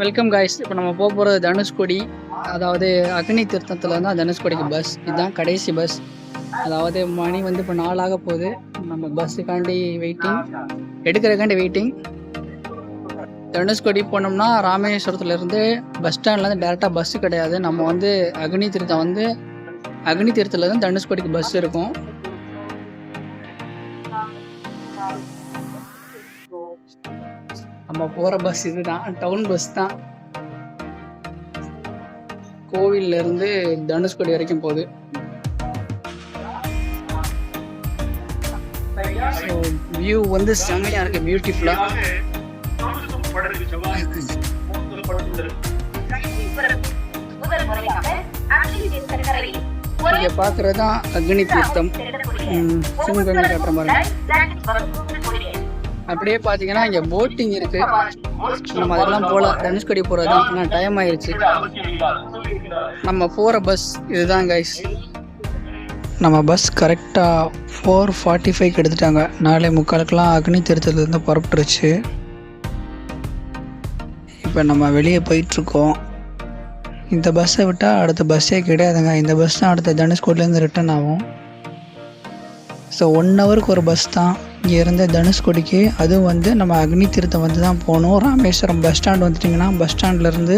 Welcome guys இப்போ நம்ம போக போகிறது தனுஷ்கோடி. அதாவது அக்னி தீர்த்தத்தில் தான் தனுஷ்கோடிக்கு பஸ் இதுதான் கடைசி பஸ் அதாவது மணி வந்து இப்போ நாளாக போகுது. நம்ம பஸ்ஸுக்காண்டி வெயிட்டிங் எடுக்கிறதுக்காண்டி வெயிட்டிங் தனுஷ்கோடி போனோம்னா ராமேஸ்வரத்துலேருந்து பஸ் ஸ்டாண்ட்லேருந்து டேரெக்டாக பஸ்ஸு கிடையாது. நம்ம வந்து அக்னி தீர்த்தம் வந்து அக்னி தீர்த்தத்தில் தான் தனுஷ்கோடிக்கு பஸ் இருக்கும். நம்ம போகிற பஸ் இதுதான் டவுன் பஸ் தான். கோவிலேருந்து தனுஷ்கோடி வரைக்கும் போகுது. ஸோ வியூ வந்து செம்மையாக இருக்கு பியூட்டிஃபுல்லாக இங்கே பார்க்குறது தான் அக்னி தீர்த்தம். ம், சிவகங்கை மாதிரி. அப்படியே பார்த்தீங்கன்னா இங்கே போட்டிங் இருக்கு. நம்ம அதெல்லாம் போகலாம் தனுஷ்கடி போகிறது தான் ஆனால் டைம் ஆயிடுச்சு நம்ம போகிற பஸ் இதுதான் கைஸ் நம்ம பஸ் கரெக்டாக ஃபோர் ஃபார்ட்டி ஃபைவ்க்கு எடுத்துட்டாங்க. நாளை முக்காலுக்கெலாம் அக்னி திருத்தலேருந்து புறப்பட்டுருச்சு. இப்போ நம்ம வெளியே போயிட்டுருக்கோம். இந்த பஸ்ஸை விட்டால் அடுத்த பஸ்ஸே கிடையாதுங்க. இந்த பஸ் தான் அடுத்த தனுஷ்கோட்லேருந்து ரிட்டர்ன் ஆகும். ஸோ ஒன் ஹவருக்கு ஒரு பஸ் தான். இங்கே இருந்த தனுஷ்கோடிக்கு அதுவும் வந்து நம்ம அக்னி தீர்த்தம் வந்து தான் போகணும். ராமேஸ்வரம் பஸ் ஸ்டாண்ட் வந்துட்டிங்கன்னா பஸ் ஸ்டாண்ட்லேருந்து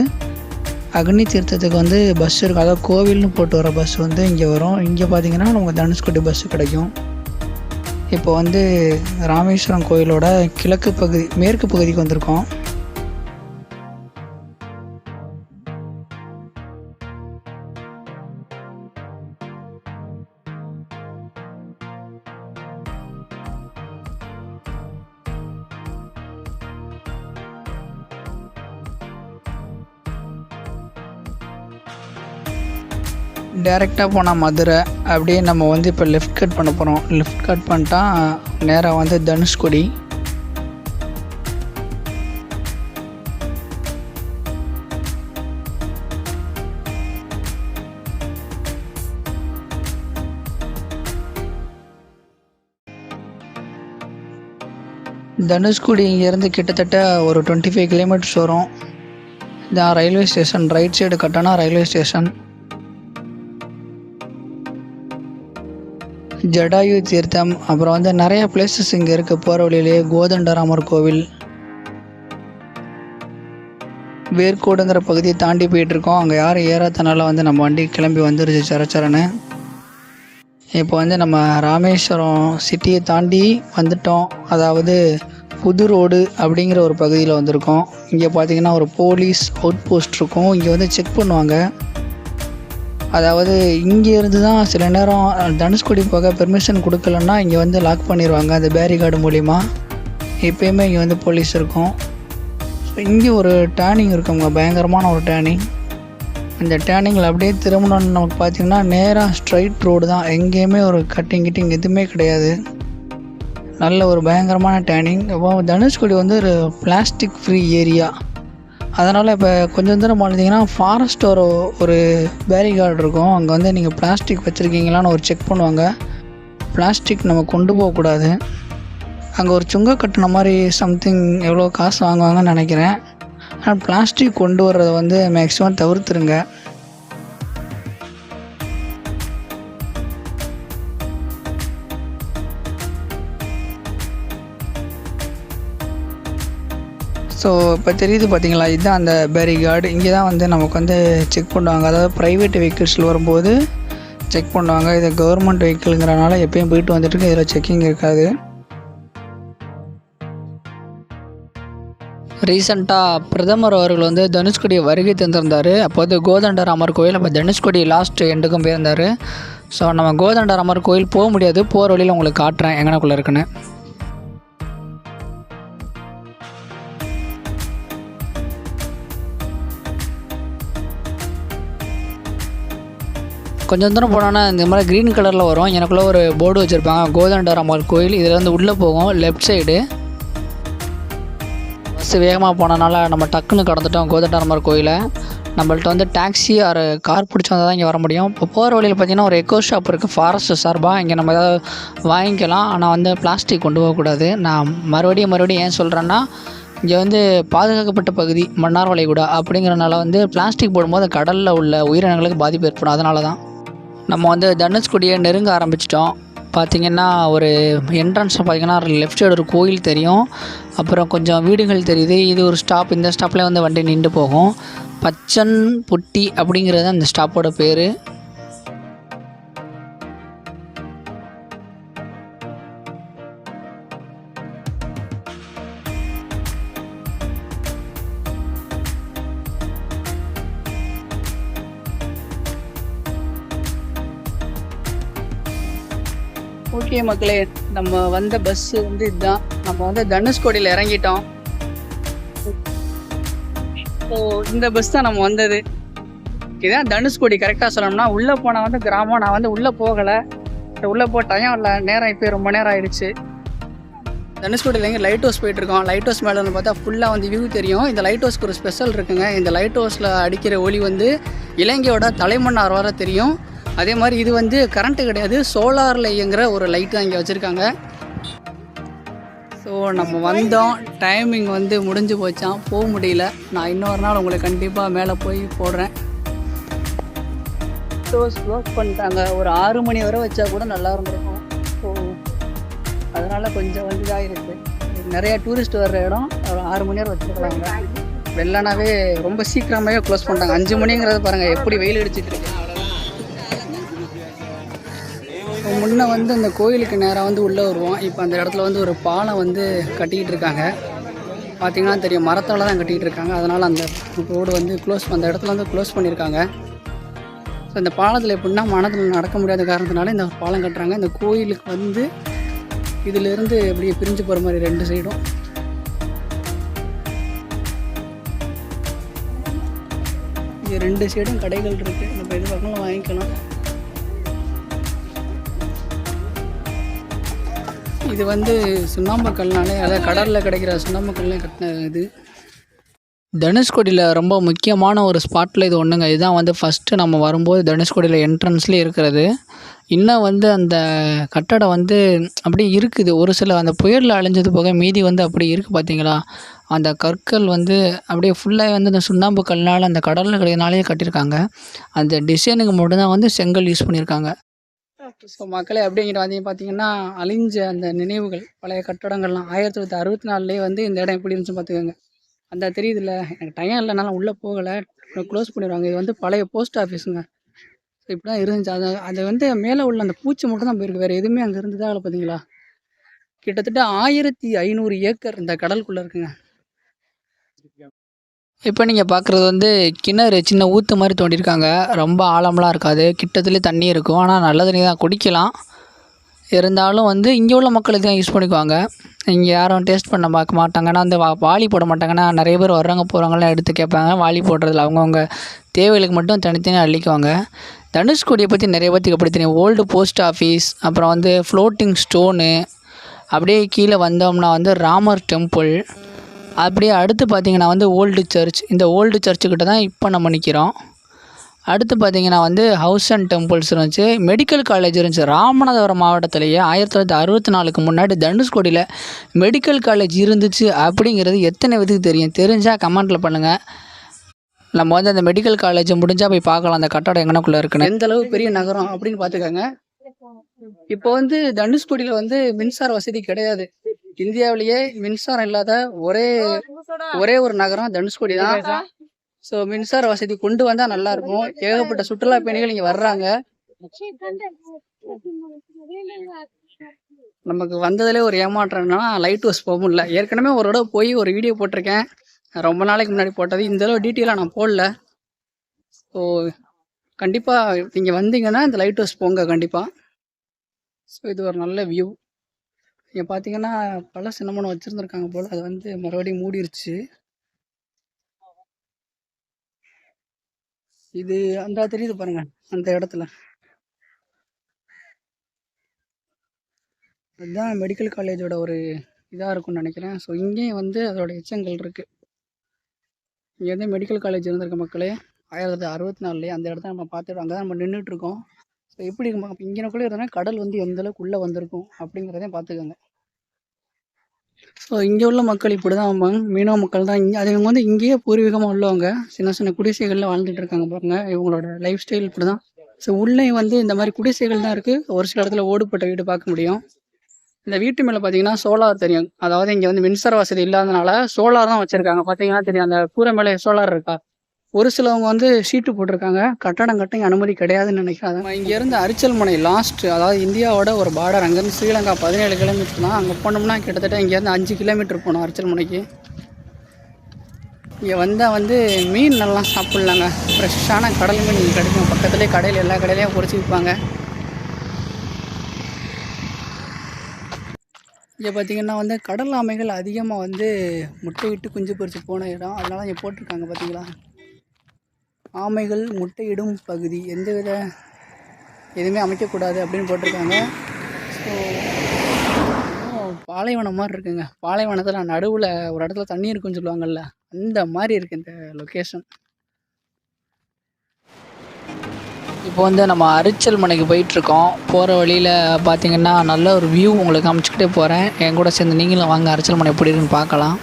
அக்னி தீர்த்தத்துக்கு வந்து பஸ் இருக்கும் அதாவது கோவில்னு போட்டு வர பஸ் வந்து இங்கே வரும். இங்கே பார்த்தீங்கன்னா நமக்கு தனுஷ்கோடி பஸ் கிடைக்கும். இப்போ வந்து ராமேஸ்வரம் கோயிலோட கிழக்கு பகுதி மேற்கு பகுதிக்கு வந்திருக்கோம். டேரெக்டாக போனால் மதுரை அப்படியே நம்ம வந்து இப்போ லெஃப்ட் கட் பண்ண போகிறோம் லெஃப்ட் கட் பண்ணிட்டா நேராக வந்து தனுஷ்கோடி. தனுஷ்கோடி இங்கேருந்து கிட்டத்தட்ட ஒரு டுவெண்ட்டி ஃபைவ் கிலோமீட்டர்ஸ் வரும். இதான் ரயில்வே ஸ்டேஷன் ரைட் சைடு கட்டினா ரயில்வே ஸ்டேஷன் ஜடாயு தீர்த்தம் அப்புறம் வந்து நிறைய பிளேசஸ் இங்கே இருக்குது போகிற வழியிலேயே கோதண்டராமர் கோவில். வேர்க்கோடுங்கிற பகுதியை தாண்டி போயிட்டுருக்கோம். அங்கே யாரும் ஏறாதனால வந்து நம்ம வண்டி கிளம்பி வந்துருச்சு சரச்சரன்னு. இப்போ வந்து நம்ம ராமேஸ்வரம் சிட்டியை தாண்டி வந்துட்டோம். அதாவது புது ரோடு அப்படிங்கிற ஒரு பகுதியில் வந்திருக்கோம். இங்கே பார்த்தீங்கன்னா ஒரு போலீஸ் அவுட் போஸ்ட் இருக்கும். இங்கே வந்து செக் பண்ணுவாங்க. அதாவது இங்கே இருந்து தான் சில நேரம் தனுஷ்கோடி போக பெர்மிஷன் கொடுக்கலன்னா இங்கே வந்து லாக் பண்ணிடுவாங்க அந்த பேரிகார்டு மூலிமா எப்பயுமே இங்கே வந்து போலீஸ் இருக்கும். ஸோ இங்கே ஒரு டேர்னிங் இருக்குங்க பயங்கரமான ஒரு டேர்னிங் அந்த டேர்னிங்கில் அப்படியே திரும்பணும்னு நமக்கு பார்த்தீங்கன்னா நேராக ஸ்ட்ரைட் ரோடு தான். எங்கேயுமே ஒரு கட்டிங் கிட்டிங் எதுவுமே கிடையாது. நல்ல ஒரு பயங்கரமான டேர்னிங் தனுஷ்கோடி வந்து ஒரு பிளாஸ்டிக் ஃப்ரீ ஏரியா அதனால் இப்போ கொஞ்சம் தூரம் பார்த்தீங்கன்னா ஃபாரஸ்ட் ஒரு ஒரு பேரிகார்டு இருக்கும். அங்கே வந்து நீங்கள் பிளாஸ்டிக் வச்சுருக்கீங்களான்னு ஒரு செக் பண்ணுவாங்க. பிளாஸ்டிக் நம்ம கொண்டு போகக்கூடாது. அங்கே ஒரு சுங்க கட்டின மாதிரி சம்திங் எவ்வளோ காசு வாங்குவாங்கன்னு நினைக்கிறேன். ஆனால் பிளாஸ்டிக் கொண்டு வர்றதை வந்து மேக்ஸிமம் தவிர்த்துருங்க. ஸோ இப்போ தெரியுது பார்த்தீங்களா இதுதான் அந்த பேரிகார்டு இங்கே தான் வந்து நமக்கு வந்து செக் பண்ணுவாங்க. அதாவது ப்ரைவேட் வெஹிக்கிள்ஸில் வரும்போது செக் பண்ணுவாங்க. இது கவர்மெண்ட் வெஹிக்கிள்ங்கிறனால எப்பயும் போயிட்டு வந்துட்டு இதில் செக்கிங் இருக்காது. ரீசெண்டாக பிரதமர் அவர்கள் வந்து தனுஷ்கோடி வருகை தந்திருந்தார். அப்போ வந்து கோதண்டராமர் கோயில் அப்போ தனுஷ்கோடி லாஸ்ட் எண்டுக்கும் போயிருந்தார். ஸோ நம்ம கோதண்டராமர் கோயில் போக முடியாது. போகிற வழியில் உங்களுக்கு காட்டுறேன். எங்கனக்குள்ளே இருக்குன்னு. கொஞ்சம் தூரம் போனோன்னா இந்த மாதிரி க்ரீன் கலரில் வரும். எனக்குள்ளே ஒரு போர்டு வச்சுருப்பாங்க. கோதண்டராமர் கோயில். இதில் உள்ளே போகும். லெஃப்ட் சைடு பஸ்ஸு வேகமாக போனனால நம்ம டக்குன்னு கடந்துட்டோம் கோதண்டராமர் கோயிலை. நம்மள்ட்ட வந்து டாக்ஸி ஆர் கார் பிடிச்சி வந்தால் தான் இங்கே வர முடியும். இப்போ போகிற வழியில் பார்த்தீங்கன்னா ஒரு எக்கோ ஷாப் இருக்குது ஃபாரஸ்ட் சார்பாக இங்கே நம்ம ஏதாவது வாங்கிக்கலாம். ஆனால் வந்து பிளாஸ்டிக் கொண்டு போகக்கூடாது நான் மறுபடியும் மறுபடியும் ஏன் சொல்கிறேன்னா இங்கே வந்து பாதுகாக்கப்பட்ட பகுதி மன்னார் வளைகுடா அப்படிங்கிறனால வந்து பிளாஸ்டிக் போடும்போது கடலில் உள்ள உயிரினங்களுக்கு பாதிப்பு ஏற்படும். அதனால தான் நம்ம வந்து தனுஷ்கோடியை நெருங்க ஆரம்பிச்சிட்டோம். பார்த்திங்கன்னா ஒரு என்ட்ரன்ஸில் பார்த்திங்கன்னா லெஃப்ட் சைடு ஒரு கோயில் தெரியும். அப்புறம் கொஞ்சம் வீடுகள் தெரியுது. இது ஒரு ஸ்டாப் இந்த ஸ்டாப்லேயே வந்து வண்டி நின்று போகும். பச்சன் புட்டி அப்படிங்கிறது அந்த ஸ்டாப்போட பேர். ஓகே மக்களே நம்ம வந்த பஸ்ஸு வந்து இதுதான். நம்ம வந்து தனுஷ்கோடியில் இறங்கிட்டோம். ஸோ இந்த பஸ் தான் நம்ம வந்தது. இதுதான் தனுஷ்கோடி கரெக்டாக சொல்லணும்னா உள்ளே போனால் வந்து கிராமம் நான் வந்து உள்ளே போகலை. உள்ளே போட்டாயும் இல்லை. நேரம் இப்போ ரொம்ப நேரம் ஆயிடுச்சு. தனுஷ்கோடியில் எங்கே லைட் ஹவுஸ் போயிட்டுருக்கோம் லைட் ஹவுஸ் மேலே பார்த்தா ஃபுல்லாக வந்து வியூ தெரியும். இந்த லைட் ஹவுஸ்க்கு ஒரு ஸ்பெஷல் இருக்குங்க. இந்த லைட் ஹவுஸில் அடிக்கிற ஒளி வந்து இலங்கையோட தலைமன்னார் வர தெரியும். அதே மாதிரி இது வந்து கரண்ட்டு கிடையாது சோலாரில் இயங்குகிற ஒரு லைட் தான் இங்கே வச்சுருக்காங்க. ஸோ நம்ம வந்தோம். டைமிங் வந்து முடிஞ்சு போச்சான் போக முடியல. நான் இன்னொரு நாள் உங்களுக்கு கண்டிப்பாக மேலே போய் போடுறேன். ஸோ க்ளோஸ் பண்ணிட்டாங்க. ஒரு ஆறு மணி வரை வச்சா கூட நல்லா இருந்திருக்கும். ஸோ அதனால் கொஞ்சம் வந்து இருக்குது நிறைய டூரிஸ்ட் வர்ற இடம் ஒரு ஆறு மணி வரை வச்சுருக்காங்க. வெள்ளனாவே ரொம்ப சீக்கிரமாகவே க்ளோஸ் பண்ணிட்டாங்க. அஞ்சு மணிங்கிறத பாருங்கள் எப்படி வெயில் அடிச்சுட்டு இருக்கு. முன்னே வந்து அந்த கோயிலுக்கு நேராக வந்து உள்ளே வருவோம். இப்போ அந்த இடத்துல வந்து ஒரு பாலம் வந்து கட்டிக்கிட்டு இருக்காங்க. பார்த்தீங்கன்னா தெரியும். மரத்தால் தான் கட்டிக்கிட்டு இருக்காங்க. அதனால் அந்த ரோடு வந்து க்ளோஸ் அந்த இடத்துல வந்து க்ளோஸ் பண்ணியிருக்காங்க. ஸோ இந்த பாலத்தில் எப்படின்னா மனத்தில் நடக்க முடியாத காரணத்தினால இந்த பாலம் கட்டுறாங்க. இந்த கோயிலுக்கு வந்து இதிலிருந்து அப்படியே பிரிஞ்சு போகிற மாதிரி ரெண்டு சைடும் இது ரெண்டு சைடும் கடைகள் இருக்குது நம்ம எது பக்கம் வாங்கிக்கலாம். இது வந்து சுண்ணாம்பு கல்னாலே அதாவது கடலில் கிடைக்கிற சுண்ணாம்பு கல்லே கட்டின இது. தனுஷ்கோடியில் ரொம்ப முக்கியமான ஒரு ஸ்பாட்டில் இது ஒன்றுங்க இதுதான் வந்து ஃபஸ்ட்டு நம்ம வரும்போது தனுஷ்கோடியில் என்ட்ரன்ஸ்லேயே இருக்கிறது. இன்னும் வந்து அந்த கட்டடம் வந்து அப்படியே இருக்குது. ஒரு சில அந்த புயலில் அழிஞ்சது போக மீதி வந்து அப்படி இருக்குது பார்த்தீங்களா அந்த கற்கள் வந்து அப்படியே ஃபுல்லாக வந்து அந்த சுண்ணாம்பு கல்னால் அந்த கடலில் கிடைக்கிறனாலே கட்டியிருக்காங்க. அந்த டிசைனுக்கு மட்டும்தான் வந்து செங்கல் யூஸ் பண்ணியிருக்காங்க. ஸோ மக்களே அப்படிங்கிற வந்து பார்த்தீங்கன்னா அழிஞ்ச அந்த நினைவுகள் பழைய கட்டடங்கள்லாம் ஆயிரத்தி தொள்ளாயிரத்தி அறுபத்தி நாலுலேயே வந்து இந்த இடம் எப்படி இருந்துச்சு பார்த்துக்கோங்க அந்த தெரியுதுல்ல எனக்கு டைம் இல்லைனாலும் உள்ளே போகலை. க்ளோஸ் பண்ணிடுவாங்க. இது வந்து பழைய போஸ்ட் ஆஃபீஸுங்க ஸோ இப்படி தான் இருந்துச்சு. அது அது வந்து மேலே உள்ள அந்த பூச்சி மட்டும் தான் போயிருக்கு. வேறு எதுவுமே அங்கே இருந்ததா பார்த்தீங்களா கிட்டத்தட்ட ஆயிரத்தி ஐநூறு ஏக்கர் இந்த கடலுக்குள்ளே இருக்குங்க. இப்போ நீங்கள் பார்க்குறது வந்து கிணறு சின்ன ஊற்று மாதிரி தோண்டியிருக்காங்க. ரொம்ப ஆழம்லாம் இருக்காது. கிட்டத்துலேயே தண்ணி இருக்கும். ஆனால் நல்ல தண்ணி தான். குடிக்கலாம். இருந்தாலும் வந்து இங்கே உள்ள மக்கள் தான் யூஸ் பண்ணிக்குவாங்க. இங்கே யாரும் டேஸ்ட் பண்ண பார்க்க மாட்டாங்கன்னா அந்த வந்து வா வாளி போட மாட்டாங்கன்னா நிறைய பேர் வர்றவங்க போகிறவங்களாம் எடுத்து கேட்பாங்க. வாளி போடுறதுல அவங்கவுங்க தேவைகளுக்கு மட்டும் தனித்தனியாக அள்ளிக்குவாங்க. தனுஷ்கோடியை பற்றி நிறைய பேத்துக்கு எப்படி தெரியும்? ஓல்டு போஸ்ட் ஆஃபீஸ் அப்புறம் வந்து ஃப்ளோட்டிங் ஸ்டோனு அப்படியே கீழே வந்தோம்னா வந்து ராமர் டெம்பிள் அப்படியே அடுத்து பார்த்திங்கன்னா வந்து ஓல்டு சர்ச். இந்த ஓல்டு சர்ச்சுக்கிட்ட தான் இப்போ நம்ம நிற்கிறோம் அடுத்து பார்த்திங்கன்னா வந்து ஹவுஸ் அண்ட் டெம்பிள்ஸ் இருந்துச்சு மெடிக்கல் காலேஜ் இருந்துச்சு. ராமநாதபுரம் மாவட்டத்திலேயே ஆயிரத்தி தொள்ளாயிரத்தி அறுபத்தி நாலுக்கு முன்னாடி தனுஷ்கோடியில் மெடிக்கல் காலேஜ் இருந்துச்சு அப்படிங்கிறது எத்தனை பேத்துக்கு தெரியும்? தெரிஞ்சால் கமெண்ட்டில் பண்ணுங்கள் நம்ம வந்து அந்த மெடிக்கல் காலேஜ் முடிஞ்சால் போய் பார்க்கலாம். அந்த கட்டடம் எங்கனக்குள்ளே இருக்குன்னு. எந்த அளவு பெரிய நகரம் அப்படின்னு பார்த்துக்கோங்க. இப்போ வந்து தனுஷ்கோடியில் வந்து மின்சார வசதி கிடையாது. இந்தியாவிலேயே மின்சாரம் இல்லாத ஒரே ஒரே ஒரு நகரம் தனுஷ்கோடி தான். ஸோ மின்சார வசதி கொண்டு வந்தா நல்லா இருக்கும். ஏகப்பட்ட சுற்றுலா பயணிகள் இங்க வர்றாங்க. நமக்கு வந்ததுல ஒரு ஏமாற்றம் என்னன்னா லைட் ஹவுஸ் போக முடியல. ஏற்கனவே ஒரு தடவை போய் ஒரு வீடியோ போட்டிருக்கேன். ரொம்ப நாளைக்கு முன்னாடி போட்டது. இந்த அளவு டீட்டெயிலாக நான் போடல. ஸோ கண்டிப்பாக நீங்கள் வந்தீங்கன்னா இந்த லைட் ஹவுஸ் போங்க கண்டிப்பாக ஸோ இது ஒரு நல்ல வியூ இங்கே பார்த்தீங்கன்னா பல சின்னமனம் வச்சுருந்துருக்காங்க போல். அது வந்து மறுபடியும் மூடிருச்சு. இது அந்த தெரியுது பாருங்க அந்த இடத்துல. அதுதான் மெடிக்கல் காலேஜோட ஒரு இதாக இருக்கும்னு நினைக்கிறேன். ஸோ இங்கேயும் வந்து அதோட எச்சங்கள் இருக்குது இங்கே வந்து மெடிக்கல் காலேஜ் இருந்திருக்க மக்களே. ஆயிரத்தி அறுபத்தி நாலுலேயே அந்த இடத்த நம்ம பார்த்துட்டு அங்கே தான் நம்ம நின்றுட்டுருக்கோம் இப்போ எப்படி இப்போ இங்கனக்குள்ளே இருந்தோன்னா கடல் வந்து எந்தளவுக்கு உள்ளே வந்திருக்கும் அப்படிங்கிறதையும் பார்த்துக்கோங்க. ஸோ இங்கே உள்ள மக்கள் இப்படி தான் ஆமாங்க மீனவ மக்கள் தான் இங்கே அது இவங்க வந்து இங்கேயே பூர்வீகமாக உள்ளவங்க. சின்ன சின்ன குடிசைகளில் வாழ்ந்துட்டு இருக்காங்க பாருங்க. இவங்களோட லைஃப் ஸ்டைல் இப்படி தான் ஸோ உள்ளே வந்து இந்த மாதிரி குடிசைகள் தான் இருக்குது ஒரு சில இடத்துல ஓடுபட்ட வீடு பார்க்க முடியும். இந்த வீட்டு மேலே பார்த்தீங்கன்னா சோலார் தெரியும். அதாவது இங்கே வந்து மின்சார வசதி இல்லாதனால சோலார் தான் வச்சுருக்காங்க. பார்த்தீங்கன்னா தெரியும். அந்த கூரை மேலே சோலார் இருக்கா? ஒரு சிலவங்க வந்து ஷீட்டு போட்டிருக்காங்க. கட்டடம் கட்ட அனுமதி கிடையாதுன்னு நினைக்காத இங்கேருந்து அரிச்சல் முனை லாஸ்ட் அதாவது இந்தியாவோட ஒரு பார்டர் அங்கேருந்து ஸ்ரீலங்கா பதினேழு கிலோமீட்டர் தான். அங்கே போனோம்னா கிட்டத்தட்ட இங்கேருந்து அஞ்சு கிலோமீட்டர் போகணும் அரிச்சல்மனைக்கு இங்கே வந்தால் வந்து மீன் நல்லா சாப்பிட்லாங்க. ஃப்ரெஷ்ஷான கடல் மீன் இங்கே கிடைக்கும். பக்கத்துலேயே கடையில் எல்லா கடையிலையும் பொறிச்சு விற்பாங்க. இங்கே பார்த்தீங்கன்னா வந்து கடல் ஆமைகள் அதிகமாக வந்து முட்டையிட்டு குஞ்சு பொறிச்சு போன இடம். அதனால இங்கே போட்டிருக்காங்க பார்த்தீங்களா ஆமைகள் முட்டையிடும் பகுதி. எந்தவித எதுவுமே அமைக்கக்கூடாது அப்படின்னு போட்டிருக்காங்க. ஸோ பாலைவனம் மாதிரி இருக்குங்க. பாலைவனத்தில் நடுவில் ஒரு இடத்துல தண்ணி இருக்குன்னு சொல்லுவாங்கல்ல அந்த மாதிரி இருக்குது இந்த லொக்கேஷன் இப்போ வந்து நம்ம அரிச்சல் மலைக்கு போயிட்டுருக்கோம். போகிற வழியில் பார்த்தீங்கன்னா நல்ல ஒரு வியூ உங்களுக்கு காமிச்சிக்கிட்டே போகிறேன் என் கூட சேர்ந்து நீங்களும் வாங்க அரிச்சல் மலை எப்படி இருக்குன்னு பார்க்கலாம்.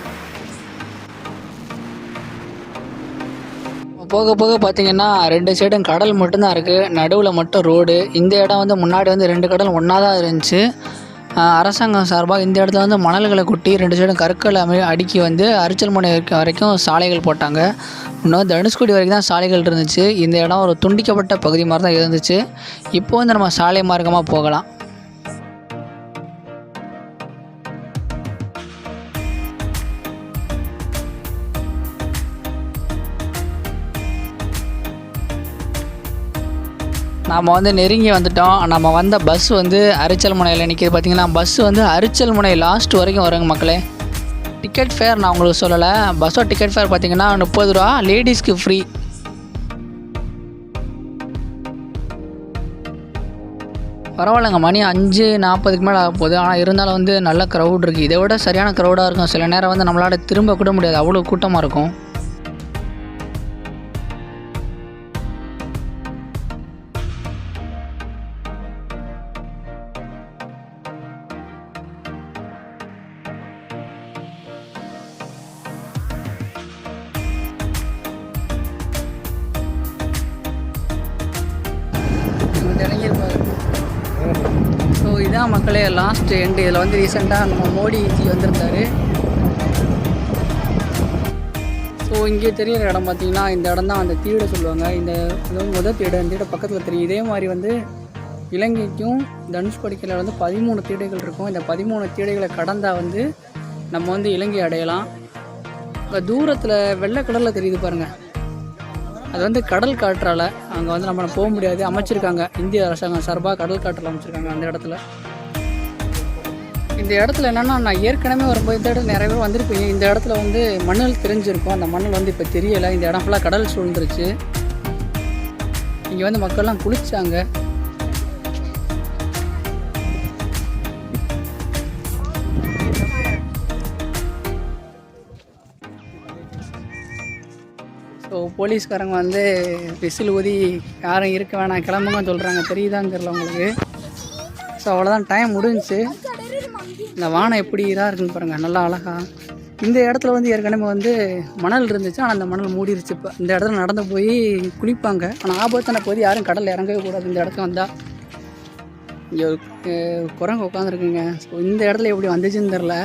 போக போக பார்த்தீங்கன்னா ரெண்டு சைடும் கடல் மட்டும்தான் இருக்குது நடுவில் மட்டும் ரோடு இந்த இடம் வந்து முன்னாடி வந்து ரெண்டு கடல் ஒன்றா தான் இருந்துச்சு அரசாங்கம் சார்பாக இந்த இடத்துல வந்து மணல்களை கொட்டி ரெண்டு சைடும் கற்களை அமை அடுக்கி வந்து அரிச்சல் முனை வரைக்கும் வரைக்கும் சாலைகள் போட்டாங்க. இன்னும் தனுஷ்கோடி வரைக்கும் தான் சாலைகள் இருந்துச்சு. இந்த இடம் ஒரு துண்டிக்கப்பட்ட பகுதி மாதிரி தான் இருந்துச்சு. இப்போ வந்து நம்ம சாலை மார்க்கமாக போகலாம். நாம் வந்து நெருங்கி வந்துட்டோம். நம்ம வந்த பஸ் வந்து அரிச்சல் முனையில் நிற்கிது பார்த்தீங்கன்னா பஸ் வந்து அரிச்சல் முனை லாஸ்ட் வரைக்கும் வருங்க மக்களே. டிக்கெட் ஃபேர் நான் உங்களுக்கு சொல்லலை. பஸ்ஸோட டிக்கெட் ஃபேர் பார்த்திங்கன்னா முப்பது ரூபா. லேடிஸ்க்கு ஃப்ரீ பரவாயில்லைங்க மணி அஞ்சு நாற்பதுக்கு மேலே ஆக போகுது. ஆனால் இருந்தாலும் வந்து நல்ல க்ரௌட் இருக்குது இதை விட சரியான க்ரௌடாக இருக்கும். சில நேரம் வந்து நம்மளால் திரும்ப கூட முடியாது. அவ்வளோ கூட்டமாக இருக்கும். மக்களே லாஸ்ட் எண்டு இதில் வந்து ரீசெண்டாக நம்ம மோடிஜி வந்திருந்தாரு. ஸோ இங்கே தெரியிற இடம் பார்த்தீங்கன்னா இந்த இடம் தான் அந்த தீடை சொல்லுவாங்க. இந்த இது முதல் தீடை இந்த தீடை பக்கத்தில் தெரியும். இதே மாதிரி வந்து இலங்கைக்கும் தனுஷ்கோடிக்கையில் வந்து பதிமூணு தீடைகள் இருக்கும். இந்த பதிமூணு தீடைகளை கடந்தால் வந்து நம்ம வந்து இலங்கை அடையலாம். இப்போ தூரத்தில் வெள்ளை கடலில் தெரியுது பாருங்கள் அது வந்து கடல் காற்றால் அங்கே வந்து நம்ம போக முடியாது. அமைச்சிருக்காங்க. இந்திய அரசாங்கம் சார்பாக கடல் காற்றில் அமைச்சிருக்காங்க அந்த இடத்துல. இந்த இடத்துல என்னென்னா நான் ஏற்கனவே வரும்போது இந்த இடத்துல நிறைய பேர் வந்திருப்பீங்க. இந்த இடத்துல வந்து மணல் தெரிஞ்சிருக்கும். அந்த மணல் வந்து இப்போ தெரியலை. இந்த இடம் ஃபுல்லாக கடல் சூழ்ந்துருச்சு. இங்கே வந்து மக்கள்லாம் குளிச்சாங்க. ஸோ போலீஸ்காரங்க வந்து விசில் ஊதி யாரும் இருக்க வேணாம் கிளம்புங்கன்னு சொல்கிறாங்க தெரியுதான்னு தெரியல உங்களுக்கு. ஸோ அவ்வளோதான் டைம் முடிஞ்சுச்சு இந்த வானம் எப்படி இதாக இருக்குன்னு பாருங்கள் நல்லா அழகா. இந்த இடத்துல வந்து ஏற்கனவே வந்து மணல் இருந்துச்சு. ஆனால் அந்த மணல் மூடிருச்சு இப்போ. இந்த இடத்துல நடந்து போய் குளிப்பாங்க. ஆனால் ஆபத்தான போது யாரும் கடலில் இறங்கவே கூடாது. இந்த இடத்துல வந்தால் இங்கே ஒரு குரங்கு உட்காந்துருக்குங்க ஸோ இந்த இடத்துல எப்படி வந்துச்சுன்னு தெரில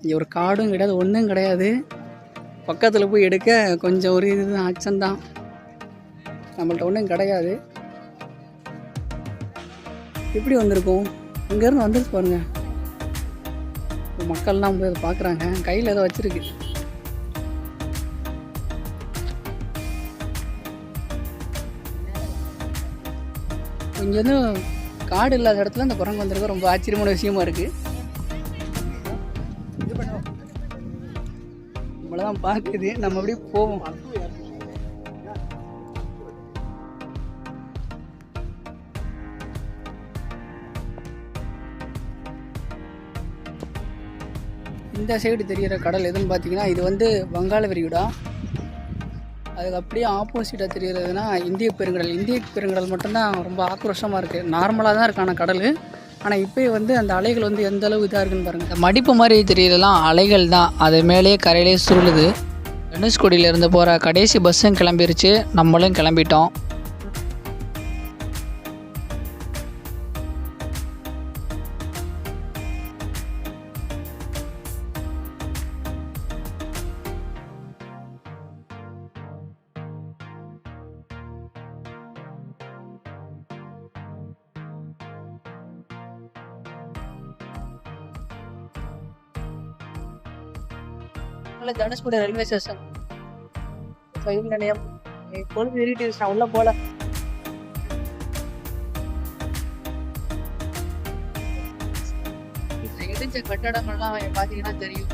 இங்கே ஒரு காடும் கிடையாது ஒன்றும் கிடையாது. பக்கத்தில் போய் எடுக்க கொஞ்சம் ஒரு இது அச்சம்தான் நம்மள்ட்ட ஒன்றும் கிடையாது. எப்படி வந்திருக்கும்? இங்கேருந்து வந்துருச்சு பாருங்கள் மக்கள்லாம் போய் அதை பார்க்குறாங்க. கையில் ஏதோ வச்சிருக்கு. இங்கே காடு இல்லாத இடத்துல அந்த குரங்கு வந்திருக்க. ரொம்ப ஆச்சரியமான விஷயமா இருக்குது நம்மளதான் பார்க்குது. நம்ம அப்படியே போவோம். இந்த சைடு தெரிகிற கடல் எதுன்னு பார்த்தீங்கன்னா இது வந்து வங்காள விரிகுடா அதுக்கு அப்படியே ஆப்போசிட்டாக தெரிகிறதுனா இந்திய பெருங்கடல். இந்திய பெருங்கடல் மட்டும்தான் ரொம்ப ஆக்ரோஷமாக இருக்குது நார்மலாக தான் இருக்கான கடல். ஆனால் இப்போ வந்து அந்த அலைகள் வந்து எந்த அளவு இதாக இருக்குன்னு பாருங்கள் இந்த மடிப்பு மாதிரி தெரியலாம் அலைகள் தான். அது மேலேயே கரையிலே சுருளுது. தனுஷ்கோடியிலேருந்து போகிற கடைசி பஸ்ஸும் கிளம்பிருச்சு. நம்மளும் கிளம்பிட்டோம். தனுஷ்கோடி ரயில்வே ஸ்டேஷன் ரயில் நிலையம் பொழுது இருட்டிடுச்சு நான் உள்ள போல. இடிஞ்ச கட்டடங்கள்லாம் பார்த்தீங்கன்னா தெரியும்.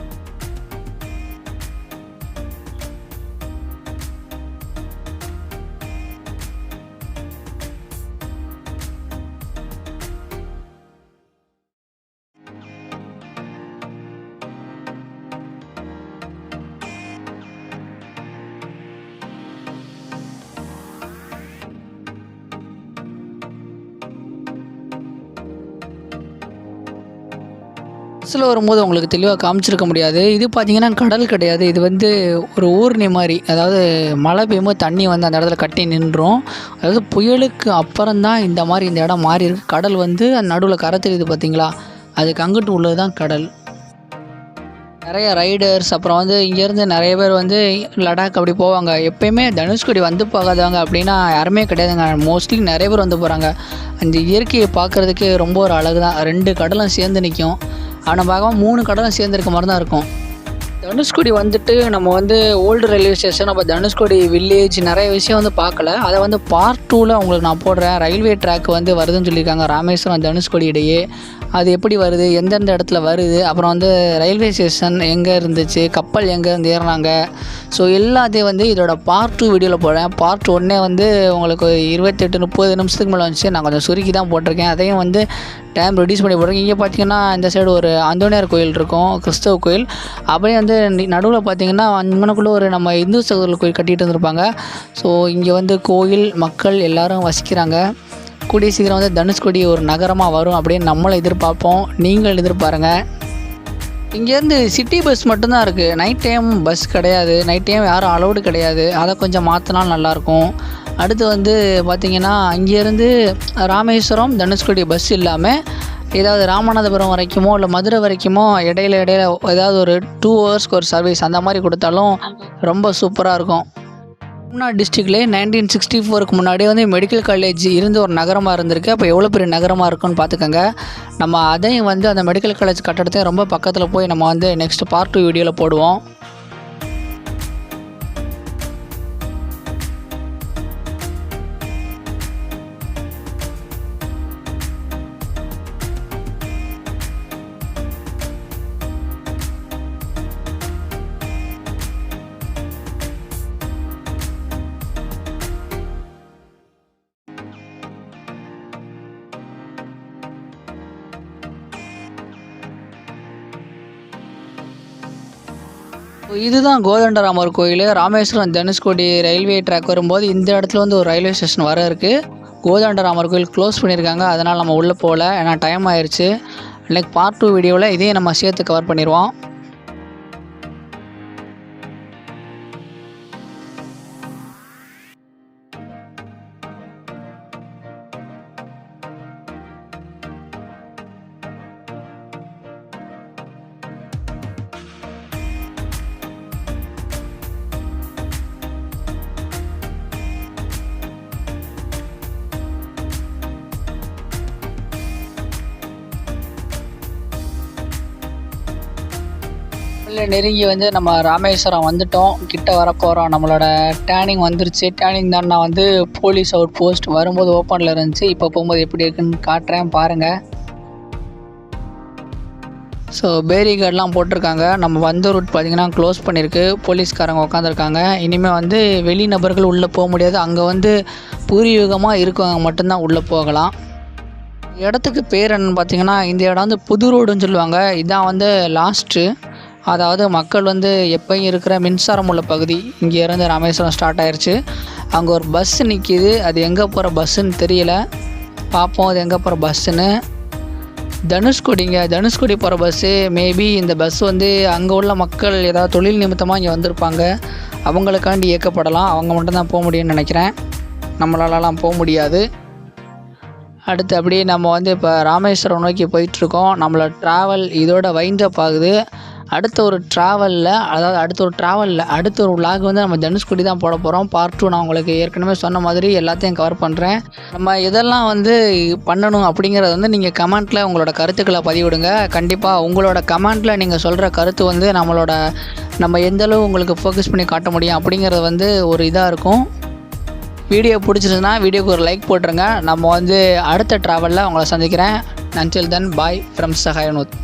பஸ்ஸில் வரும்போது உங்களுக்கு தெளிவாக காமிச்சிருக்க முடியாது. இது பார்த்தீங்கன்னா கடல் கிடையாது. இது வந்து ஒரு ஊர்னி மாதிரி. அதாவது மழை பெய்யும்போது தண்ணி வந்து அந்த இடத்துல கட்டி நின்றோம் அதாவது புயலுக்கு அப்புறம் தான் இந்த மாதிரி இந்த இடம் மாறி இருக்கு. கடல் வந்து அந்த நடுவில் கரை தெரியுது பார்த்தீங்களா அதுக்கு அங்கிட்டு உள்ளது தான் கடல். நிறைய ரைடர்ஸ் அப்புறம் வந்து இங்கேருந்து நிறைய பேர் வந்து லடாக் அப்படி போவாங்க. எப்பயுமே தனுஷ்கோடி வந்து போகாதவங்க அப்படின்னா யாருமே கிடையாதுங்க. மோஸ்ட்லி நிறைய பேர் வந்து போகிறாங்க அந்த இயற்கையை பார்க்குறதுக்கு ரொம்ப ஒரு அழகு தான் ரெண்டு கடலும் சேர்ந்து நிற்கும் ஆனால் பார்க்காம மூணு கடலும் சேர்ந்துருக்க மாதிரி தான் இருக்கும். தனுஷ்கோடி வந்துட்டு நம்ம வந்து ஓல்டு ரயில்வே ஸ்டேஷன் அப்போ தனுஷ்கோடி வில்லேஜ் நிறைய விஷயம் வந்து பார்க்கல. அதை வந்து பார்ட் டூவில் உங்களுக்கு நான் போடுறேன். ரயில்வே ட்ராக் வந்து வருதுன்னு சொல்லியிருக்காங்க ராமேஸ்வரம் தனுஷ்கோடி இடையே அது எப்படி வருது? எந்தெந்த இடத்துல வருது? அப்புறம் வந்து ரயில்வே ஸ்டேஷன் எங்கே இருந்துச்சு? கப்பல் எங்கே இருந்து ஏறினாங்க? ஸோ எல்லாத்தையும் வந்து இதோட பார்ட் டூ வீடியோவில் போடுறேன். பார்ட் ஒன்னே வந்து உங்களுக்கு இருபத்தெட்டு முப்பது நிமிஷத்துக்கு மேலே வந்துச்சு. நான் கொஞ்சம் சுருக்கி தான் போட்டிருக்கேன். அதையும் வந்து டைம் ரெடியூஸ் பண்ணி போட்டிருக்கேன். இங்கே பார்த்தீங்கன்னா இந்த சைடு ஒரு அந்தோனியார் கோயில் இருக்கும். கிறிஸ்தவ கோயில். அப்படியே வந்து நடுவில் பார்த்தீங்கன்னா அங்கனக்குள்ளே ஒரு நம்ம இந்து சகோதரர் கோயில் கட்டிகிட்டு இருந்திருப்பாங்க. ஸோ இங்கே வந்து கோயில் மக்கள் எல்லோரும் வசிக்கிறாங்க. கூடிய சீக்கிரம் வந்து தனுஷ்கோடி ஒரு நகரமாக வரும் அப்படின்னு நம்மளும் எதிர்பார்ப்போம். நீங்கள் எதிர்பாருங்க. இங்கேருந்து சிட்டி பஸ் மட்டும்தான் இருக்குது நைட் டைம் பஸ் கிடையாது. நைட் டைம் யாரும் அலௌடு கிடையாது. அதை கொஞ்சம் மாற்றினால் நல்லாயிருக்கும். அடுத்து வந்து பார்த்திங்கன்னா இங்கேருந்து ராமேஸ்வரம் தனுஷ்கோடி பஸ் இல்லாமல் ஏதாவது ராமநாதபுரம் வரைக்குமோ இல்லை மதுரை வரைக்குமோ இடையில இடையில ஏதாவது ஒரு டூ ஹவர்ஸ்க்கு ஒரு சர்வீஸ் அந்த மாதிரி கொடுத்தாலும் ரொம்ப சூப்பராக இருக்கும். தமிழ்நாடு டிஸ்ட்ரிக்ட்லேயே நைன்டீன் சிக்ஸ்டி ஃபோருக்கு முன்னாடி வந்து மெடிக்கல் காலேஜ் இருந்து ஒரு நகரமாக இருந்திருக்கு. அப்போ எவ்வளோ பெரிய நகரமாக இருக்குன்னு பார்த்துக்கோங்க. நம்ம அதையும் வந்து அந்த மெடிக்கல் காலேஜ் கட்டடத்தையும் ரொம்ப பக்கத்தில் போய் நம்ம வந்து நெக்ஸ்ட் பார்ட் டூ வீடியோவில் போடுவோம். இதுதான் கோதண்டராமர் கோயில். ராமேஸ்வரம் தனுஷ்கோடி ரயில்வே ட்ராக் வரும்போது இந்த இடத்துல வந்து ஒரு ரயில்வே ஸ்டேஷன் வர இருக்குது கோதண்டராமர் கோயில் க்ளோஸ் பண்ணியிருக்காங்க அதனால் நம்ம உள்ளே போகல. ஏன்னா டைம் ஆயிடுச்சு இன்னைக்கு பார்ட் டூ வீடியோவில் இதையும் நம்ம சேர்த்து கவர் பண்ணிடுவோம் இல்லை நெருங்கி வந்து நம்ம ராமேஸ்வரம் வந்துட்டோம். கிட்ட வர போகிறோம் நம்மளோட டேனிங் வந்துருச்சு. டேனிங் தான் நான் வந்து போலீஸ் அவுட் போஸ்ட் வரும்போது ஓப்பனில் இருந்துச்சு. இப்போ போகும்போது எப்படி இருக்குன்னு காட்டுறேன். பாருங்கள் ஸோ பேரிகார்ட்லாம் போட்டிருக்காங்க. நம்ம வந்த ரூட் பார்த்திங்கன்னா க்ளோஸ் பண்ணியிருக்கு போலீஸ்காரங்க உட்காந்துருக்காங்க இனிமேல் வந்து வெளி நபர்கள் உள்ளே போக முடியாது. அங்கே வந்து பூர்வீகமாக இருக்கவங்க மட்டும்தான் உள்ளே போகலாம். இடத்துக்கு பேர் என்னன்னு பார்த்தீங்கன்னா இந்த இடம் வந்து புது ரோடுன்னு சொல்லுவாங்க. இதான் வந்து லாஸ்ட்டு அதாவது மக்கள் வந்து எப்பயும் இருக்கிற மின்சாரம் உள்ள பகுதி இங்கே இருந்து ராமேஸ்வரம் ஸ்டார்ட் ஆயிடுச்சு அங்கே ஒரு பஸ் நிற்கிது அது எங்கே போகிற பஸ்ஸுன்னு தெரியல. பார்ப்போம் அது எங்கே போகிற பஸ்ஸுன்னு தனுஷ்கோடிங்க தனுஷ்கோடி போகிற பஸ்ஸு மேபி இந்த பஸ் வந்து அங்கே உள்ள மக்கள் ஏதாவது தொழில் நிமித்தமாக இங்கே வந்திருப்பாங்க. அவங்களுக்காண்டி இயக்கப்படலாம். அவங்க மட்டும்தான் போக முடியும்னு நினைக்கிறேன். நம்மளாலலாம் போக முடியாது. அடுத்து அப்படியே நம்ம வந்து இப்போ ராமேஸ்வரம் நோக்கி போயிட்டுருக்கோம் நம்மளோட ட்ராவல் இதோட வைண்ட் ஆகுது. அடுத்த ஒரு ட்ராவலில் அதாவது அடுத்த ஒரு ட்ராவலில் அடுத்த ஒரு விலாக் வந்து நம்ம தனுஷ்குடி தான் போட போகிறோம் பார்ட் டூ நான் உங்களுக்கு ஏற்கனவே சொன்ன மாதிரி எல்லாத்தையும் கவர் பண்ணுறேன் நம்ம இதெல்லாம் வந்து பண்ணணும் அப்படிங்கிறத வந்து நீங்கள் கமெண்ட்டில் உங்களோட கருத்துக்களை பதிவிடுங்க. கண்டிப்பாக உங்களோட கமெண்ட்டில் நீங்கள் சொல்கிற கருத்து வந்து நம்மளோட நம்ம எந்த அளவு உங்களுக்கு ஃபோக்கஸ் பண்ணி காட்ட முடியும் அப்படிங்கிறது வந்து ஒரு இதாக இருக்கும். வீடியோ பிடிச்சிருந்துன்னா வீடியோக்கு ஒரு லைக் போட்டுருங்க. நம்ம வந்து அடுத்த ட்ராவலில் உங்களை சந்திக்கிறேன். நன்றில் தன் பாய் ஃப்ரம் சஹாயனூத்